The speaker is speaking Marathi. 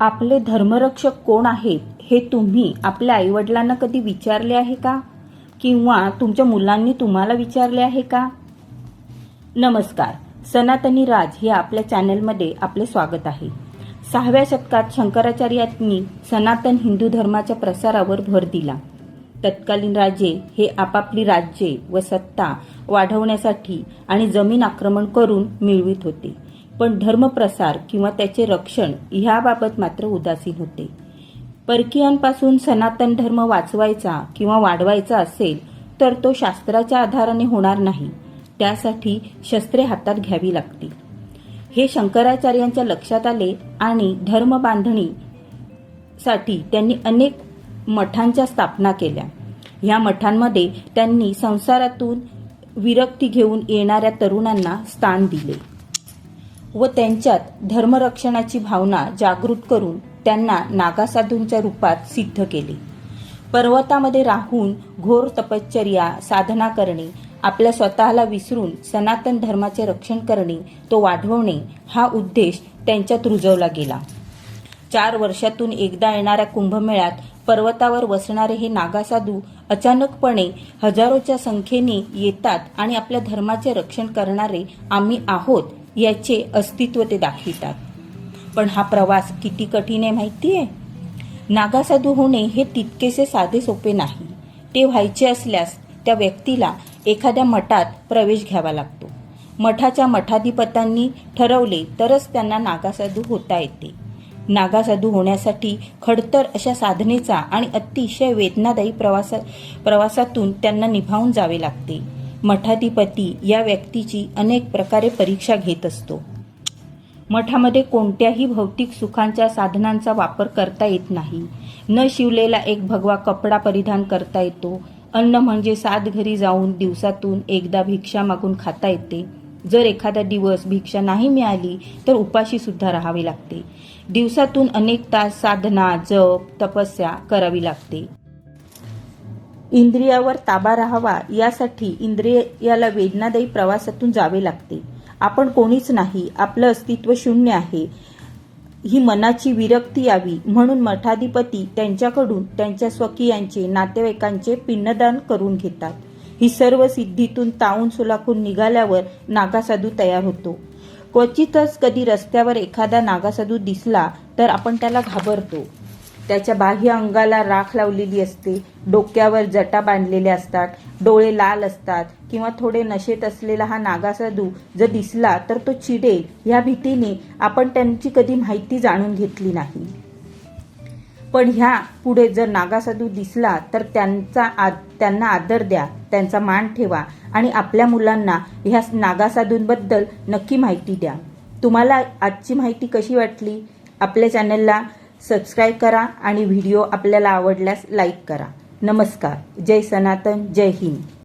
आपले धर्मरक्षक कोण आहेत हे तुम्ही आपल्या आईवडिलांना कधी विचारले आहे का? किंवा तुमच्या मुलांनी तुम्हाला विचारले आहे का? नमस्कार सनातनी राज या आपल्या चॅनलमध्ये आपले स्वागत आहे. सहाव्या शतकात शंकराचार्यांनी सनातन हिंदू धर्माच्या प्रसारावर भर दिला. तत्कालीन राजे हे आपापली राज्ये व सत्ता वाढवण्यासाठी आणि जमीन आक्रमण करून मिळवित होते. पण धर्मप्रसार किंवा त्याचे रक्षण ह्याबाबत मात्र उदासीन होते. परकीयांपासून सनातन धर्म वाचवायचा किंवा वाढवायचा असेल तर तो शास्त्राच्या आधाराने होणार नाही. त्यासाठी शस्त्रे हातात घ्यावी लागतील. हे शंकराचार्यांच्या लक्षात आले आणि धर्म बांधणीसाठी त्यांनी अनेक मठांच्या स्थापना केल्या. ह्या मठांमध्ये त्यांनी संसारातून विरक्ती घेऊन येणाऱ्या तरुणांना स्थान दिले. व त्यांच्यात धर्मरक्षणाची भावना जागृत करून त्यांना नागासाधूंच्या रूपात सिद्ध केले. पर्वतामध्ये राहून घोर तपश्चर्या साधना करणे आपल्या स्वतःला विसरून सनातन धर्माचे रक्षण करणे तो वाढवणे हा उद्देश त्यांच्यात रुजवला गेला. चार वर्षातून एकदा येणाऱ्या कुंभमेळ्यात पर्वतावर वसणारे हे नागासाधू अचानकपणे हजारोच्या संख्येने येतात आणि आपल्या धर्माचे रक्षण करणारे आम्ही आहोत याचे अस्तित्व ते दाखवितात. पण हा प्रवास किती कठीण आहे माहिती आहे नागासाधू होणे हे तितकेसे साधे सोपे नाही. ते व्हायचे असल्यास त्या व्यक्तीला एखाद्या मठात प्रवेश घ्यावा लागतो. मठाच्या मठाधिपतांनी ठरवले तरच त्यांना नागासाधू होता येते. नागासाधू होण्यासाठी खडतर अशा साधनेचा आणि अतिशय वेदनादायी प्रवासा प्रवासातून त्यांना निभावून जावे लागते. मठाधिपती या व्यक्तीची अनेक प्रकारे परीक्षा घेत असतो. मठामध्ये कोणत्याही भौतिक सुखांच्या साधनांचा वापर करता येत नाही. न शिवलेला एक भगवा कपडा परिधान करता येतो. अन्न म्हणजे सात घरी जाऊन दिवसातून एकदा भिक्षा मागून खाता येते. जर एखादा दिवस भिक्षा नाही मिळाली तर उपाशी सुद्धा राहावे लागते. दिवसातून अनेक तास साधना जप तपस्या करावी लागते. इंद्रियावर ताबा राहावा यासाठी इंद्रियाला वेदनादायी प्रवासातून जावे लागते. आपण कोणीच नाही आपलं अस्तित्व शून्य आहे. ही मनाची विरक्ती यावी. म्हणून मठाधिपती त्यांच्याकडून त्यांच्या स्वकीयांचे नातेवाईकांचे पिंडदान करून घेतात. ही सर्व सिद्धीतून ताऊन सुलाखून निघाल्यावर नागासाधू तयार होतो. क्वचितच कधी रस्त्यावर एखादा नागासाधू दिसला तर आपण त्याला घाबरतो. त्याच्या बाह्य अंगाला राख लावलेली असते. डोक्यावर जटा बांधलेल्या असतात. डोळे लाल असतात किंवा थोडे नशेत असलेला हा नागासाधू जर दिसला तर तो चिडेल. ह्या भीतीने आपण त्यांची कधी माहिती जाणून घेतली नाही. पण ह्या पुढे जर नागासाधू दिसला तर त्यांचा आद त्यांना आदर द्या. त्यांचा मान ठेवा आणि आपल्या मुलांना ह्या नागासाधूंबद्दल नक्की माहिती द्या. तुम्हाला आजची माहिती कशी वाटली? आपल्या चॅनलला सबस्क्राईब करा आणि व्हिडिओ आपल्याला आवडल्यास लाईक करा. नमस्कार. जय सनातन जय हिंद.